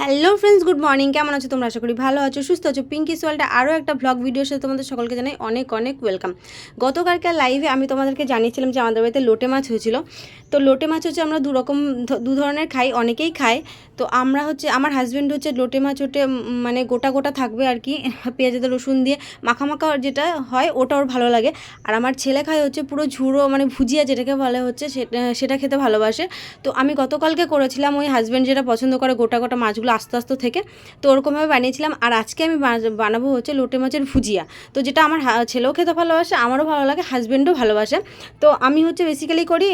Hello friends, good morning. কেমন আছো তোমরা? আশা করি ভালো আছো, সুস্থ আছো। পিঙ্কি সোয়ালটা আরও একটা ব্লগ ভিডিওর সাথে তোমাদের সকলকে জানাই অনেক অনেক ওয়েলকাম গতকালকার লাইভে আমি তোমাদেরকে জানিয়েছিলাম যে আমাদের বাড়িতে লোটে মাছ হয়েছিল। তো লোটে মাছ হচ্ছে আমরা দু রকম দু ধরনের খাই, অনেকেই খায়। তো আমরা হচ্ছে, আমার হাজব্যান্ড হচ্ছে লোটে মাছ ওটে মানে গোটা গোটা থাকবে আর কি পেঁয়াজ রসুন দিয়ে মাখা মাখা যেটা হয় ওটা ওর ভালো লাগে। আর আমার ছেলে খায় হচ্ছে পুরো ঝুড়ো মানে ভুজিয়া যেটাকে বলে হচ্ছে, সেটা সেটা খেতে ভালোবাসে। তো আমি গতকালকে করেছিলাম ওই হাজব্যান্ড যেটা পছন্দ করে গোটা গোটা মাছগুলো আস্তে আস্তে থেকে, তো ওরকমভাবে বানিয়েছিলাম। আর আজকে আমি বানাবো হচ্ছে লোটে মাছের ভুজিয়া। তো যেটা আমার ছেলেও খেতে ভালোবাসে, আমারও ভালো লাগে হাজব্যান্ডও ভালোবাসে। তো আমি হচ্ছে বেসিক্যালি করি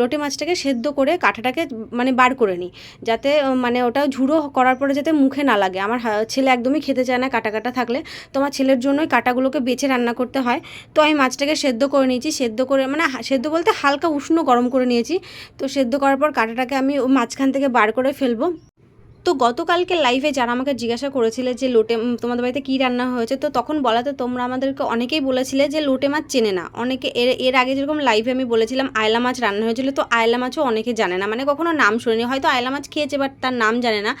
লোটে মাছটাকে সেদ্ধ করে কাঁটাটাকে মানে বার করে নিই। যাতে আহ, মানে ওটা ঝুড়ো করার পরে যাতে মুখে না লাগে। আমার ছেলে একদমই খেতে চায় না কাটা কাটা থাকলে। তো আমার ছেলের জন্যই কাটাগুলোকে বেছে রান্না করতে হয়। তো আমি মাছটাকে সেদ্ধ করে নিয়েছি। সেদ্ধ করে মানে সেদ্ধ বলতে হালকা উষ্ণ গরম করে নিয়েছি। তো সেদ্ধ করার পর কাটাটাকে আমি মাঝখান থেকে বার করে ফেলব। তো গতকালকে লাইভে যারা আমাকে জিজ্ঞাসা করেছিলে যে লোটে তোমাদের বাড়িতে কী রান্না হয়েছে, তো তখন বলাতে তোমরা আমাদেরকে অনেকেই বলেছিলে যে লোটে মাছ চেনে না। অনেকে এর এর আগে যেরকম লাইভে আমি বলেছিলাম আয়লা মাছ রান্না হয়েছিল, তো আয়লা মাছও অনেকে জানে না। মানে কখনো নাম শুনিনি, হয়তো আয়লা মাছ খেয়েছে বাট তার নাম জানে না।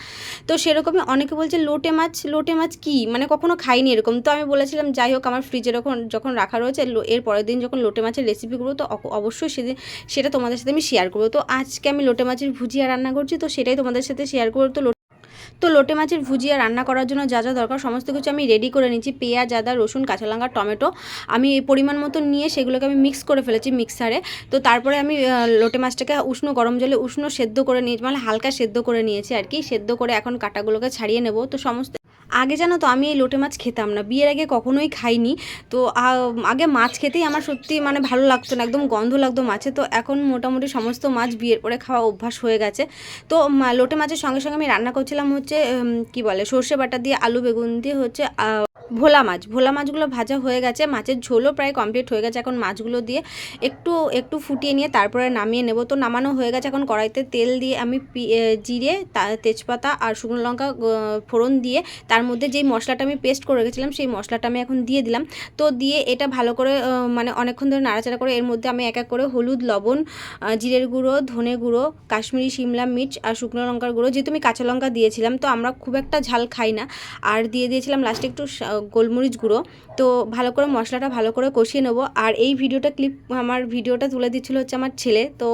তো সেরকমই অনেকে বলছে, লোটে মাছ লোটে মাছ কি? মানে কখনো খাইনি এরকম। তো আমি বলেছিলাম, যাই হোক, আমার ফ্রিজে যখন যখন রাখা রয়েছে এর পরের দিন যখন লোটে মাছের রেসিপি করব, তো অবশ্যই সেদিন, সেটা তোমাদের সাথে আমি শেয়ার করব। তো আজকে আমি লোটে মাছের ভুজিয়া রান্না করছি, তো সেটাই তোমাদের সাথে শেয়ার করব। তো তো লোটে মাছের ভুজিয়া রান্না করার জন্য যা যা দরকার, সমস্ত কিছু আমি রেডি করে নিচ্ছি পেঁয়াজ, আদা, রসুন, কাঁচা লঙ্কা, টমেটো। আমি এই পরিমাণ মতো নিয়ে সেগুলোকে আমি মিক্স করে ফেলেছি মিক্সারে তো তারপরে আমি লোটে মাছটাকে উষ্ণ গরম জলে উষ্ণ সেদ্ধ করে নিয়েছি মানে হালকা সেদ্ধ করে নিয়েছি আর কি। সেদ্ধ করে এখন কাটাগুলোকে ছাড়িয়ে নেব। তো সমস্ত আগে জানো তো, আমি এই লোটে মাছ খেতাম না। বিয়ের আগে কখনোই খাইনি। তো আগে মাছ খেতেই আমার সত্যি মানে ভালো লাগতো না, একদম গন্ধ লাগতো মাছে। তো এখন মোটামুটি সমস্ত মাছ বিয়ের পরে খাওয়া অভ্যাস হয়ে গেছে। তো লোটে মাছের সঙ্গে সঙ্গে আমি রান্না করছিলাম হচ্ছে কি বলে, সর্ষে বাটা দিয়ে আলু বেগুন দিয়ে হচ্ছে ভোলা মাছ, ভোলা মাছগুলো ভাজা হয়ে গেছে, মাছের ঝোলও প্রায় কমপ্লিট হয়ে গেছে। এখন মাছগুলো দিয়ে একটু একটু ফুটিয়ে নিয়ে তারপরে নামিয়ে নেব। তো নামানো হয়ে গেছে এখন কড়াইতে তেল দিয়ে আমি জিরে তেজপাতা আর শুকনো লঙ্কা ফোড়ন দিয়ে তার মধ্যে যেই মশলাটা আমি পেস্ট করে রেখেছিলাম, সেই মশলাটা আমি এখন দিয়ে দিলাম। তো দিয়ে এটা ভালো করে মানে অনেকক্ষণ ধরে নাড়াচাড়া করে এর মধ্যে আমি এক এক করে হলুদ, লবণ জিরের গুঁড়ো, ধনে গুঁড়ো, কাশ্মীরি শিমলা মির্চ আর শুকনো লঙ্কার গুঁড়ো। যেহেতু আমি কাঁচা লঙ্কা দিয়েছিলাম, তো আমরা খুব একটা ঝাল খাই না। আর দিয়ে দিয়েছিলাম লাস্টে একটু গোলমরিচ গুঁড়ো। তো ভালো করে মশলাটা ভালো করে কষিয়ে নেব। আর এই ভিডিওটা ক্লিপ আমার ভিডিওটা তুলে দিচ্ছিল হচ্ছে আমার ছেলে। তো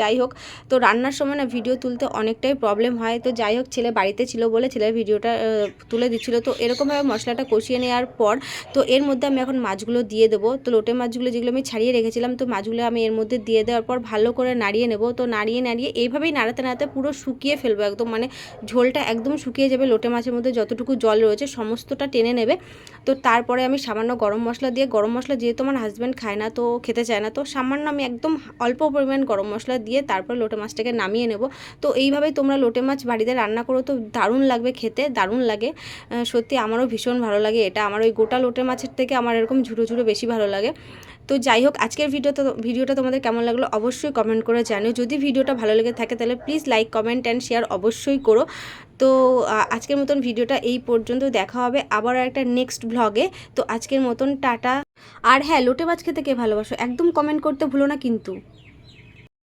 যাই হোক, তো রান্নার সময় না ভিডিও তুলতে অনেকটাই প্রবলেম হয়। তো যাই হোক, ছেলে বাড়িতে ছিল বলে ছেলের ভিডিওটা তুলে দিচ্ছিল। তো এরকমভাবে মশলাটা কষিয়ে নেওয়ার পর, তো এর মধ্যে আমি এখন মাছগুলো দিয়ে দেবো। তো লোটে মাছগুলো যেগুলো আমি ছাড়িয়ে রেখেছিলাম, তো মাছগুলো আমি এর মধ্যে দিয়ে দেওয়ার পর ভালো করে নাড়িয়ে নেব। তো নাড়িয়ে নাড়িয়ে এইভাবেই নাড়াতে নাড়াতে পুরো শুকিয়ে ফেলব একদম। মানে ঝোলটা একদম শুকিয়ে যাবে। লোটে মাছের মধ্যে যতটুকু জল রয়েছে, সমস্তটা টেনে নেবে। তো তারপরে আমি সামান্য গরম মশলা দিয়ে, গরম মশলা যেহেতু আমার হাজব্যান্ড খায় না, তো খেতে চায় না, তো সামান্য আমি একদম অল্প পরিমাণ গরম মশলা দিয়ে তারপরে লোটে মাছটাকে নামিয়ে নেব। তো এইভাবেই তোমরা লোটে মাছ বাড়িতে রান্না করো, তো দারুণ লাগবে খেতে, দারুণ লাগে। সত্যি আমারও ভীষণ ভালো লাগে, এটা আমার ওই গোটা লোটে মাছের থেকে আমার এরকম ঝুড়ো ঝুড়ো বেশি ভালো লাগে। তো যাই হোক, আজকের ভিডিও তো ভিডিওটা তোমাদের কেমন লাগল অবশ্যই কমেন্ট করে জানিও। যদি ভিডিওটা ভালো লেগে থাকে, তাহলে please like comment and share অবশ্যই করো। তো আজকের মতন ভিডিওটা এই পর্যন্ত, দেখা হবে আবার একটা নেক্সট ব্লগে তো আজকের মতন টাটা। আর হ্যাঁ লোটে মাছ খেতে কে ভালোবাসো? একদম কমেন্ট করতে ভুলো না কিন্তু।